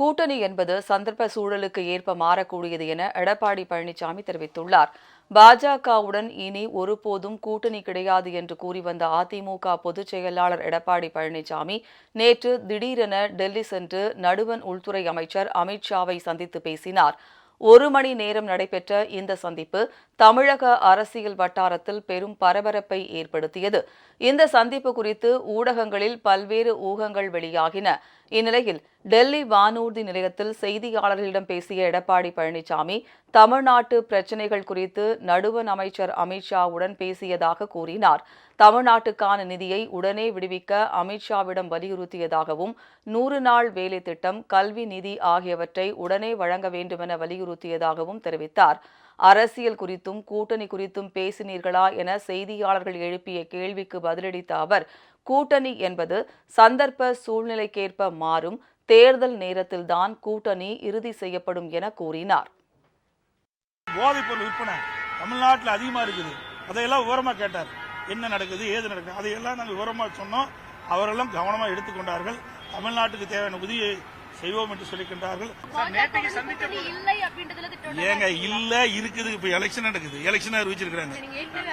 கூட்டணி என்பது சந்தர்ப்ப சூழலுக்கு ஏற்ப மாறக்கூடியது என எடப்பாடி பழனிசாமி தெரிவித்துள்ளார். பாஜகவுடன் இனி ஒருபோதும் கூட்டணி கிடையாது என்று கூறி வந்த அதிமுக பொதுச் செயலாளர் எடப்பாடி பழனிசாமி நேற்று திடீரென டெல்லி சென்று நடுவன் உள்துறை அமைச்சர் அமித்ஷாவை சந்தித்து பேசினார். ஒரு மணி நேரம் நடைபெற்ற இந்த சந்திப்பு தமிழக அரசியல் வட்டாரத்தில் பெரும் பரபரப்பை ஏற்படுத்தியது. இந்த சந்திப்பு குறித்து ஊடகங்களில் பல்வேறு ஊகங்கள் வெளியாகின. இந்நிலையில் டெல்லி வானூர்தி நிலையத்தில் செய்தியாளர்களிடம் பேசிய எடப்பாடி பழனிசாமி தமிழ்நாட்டு பிரச்சினைகள் குறித்து நடுவன் அமைச்சர் அமித்ஷாவுடன் பேசியதாக கூறினார். தமிழ்நாட்டுக்கான நிதியை உடனே விடுவிக்க அமித்ஷாவிடம் வலியுறுத்தியதாகவும் நூறு நாள் வேலை திட்டம் கல்வி நிதி ஆகியவற்றை உடனே வழங்க வேண்டுமென வலியுறுத்தியதாகவும் தெரிவித்தார். அரசியல் குறித்தும் கூட்டணி குறித்தும் பேசினீர்களா என செய்தியாளர்கள் எழுப்பிய கேள்விக்கு பதிலளித்த அவர் கூட்டணி என்பது சந்தர்ப்ப சூழ்நிலைக்கேற்ப மாறும் தேர்தல் நேரத்தில்தான் கூட்டணி இறுதி செய்யப்படும் என கூறினார். போதைப் பொருள் விற்பனை தமிழ்நாட்டில் அதிகமாக இருக்குது. அதையெல்லாம் விவரமாக கேட்டார். என்ன நடக்குது ஏது நடக்குது அதையெல்லாம் நாங்கள் விவரமாக சொன்னோம். அவரெல்லாம் கவனமாக எடுத்துக்கொண்டார்கள். தமிழ்நாட்டுக்கு தேவையான உதவியை செய்வோம் என்று சொல்லிக்கின்றார்கள். ஏங்க இல்ல இருக்குது. இப்ப எலெக்ஷன் நடக்குது. எலெக்ஷன் அறிவிச்சிருக்காங்க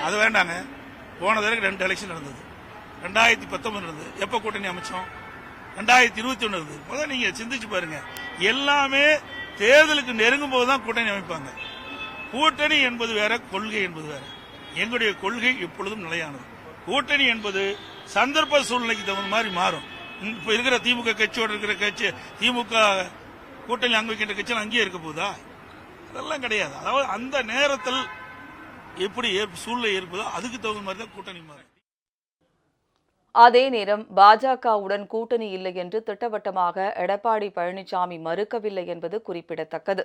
அது வேண்டாங்க. போன தடவை ரெண்டு எலெக்ஷன் நடந்தது. ரெண்டாயிரத்தி பத்தொன்பது நடந்தது. எப்ப கூட்டணி அமைச்சோம்? ரெண்டாயிரத்தி இருபத்தி ஒன்று இருந்தது முதல்ல நீங்க சிந்திச்சு பாருங்க. எல்லாமே தேர்தலுக்கு நெருங்கும் போதுதான் கூட்டணி அமைப்பாங்க. கூட்டணி என்பது வேற கொள்கை என்பது வேற. எங்களுடைய கொள்கை எப்பொழுதும் நிலையானது. கூட்டணி என்பது சந்தர்ப்ப சூழ்நிலைக்கு தகுந்த மாதிரி மாறும். இப்ப இருக்கிற திமுக கட்சியோட இருக்கிற கட்சி திமுக கூட்டணி அங்கே வைக்கின்ற கட்சியில் அங்கேயே இருக்க போதா அதெல்லாம் கிடையாது. அதாவது அந்த நேரத்தில் எப்படி சூழ்நிலை ஏற்பதோ அதுக்கு தகுந்த மாதிரி தான் கூட்டணி மாறும். அதே நேரம் பாஜகவுடன் கூட்டணி இல்லை என்று திட்டவட்டமாக எடப்பாடி பழனிசாமி மறுக்கவில்லை என்பது குறிப்பிடத்தக்கது.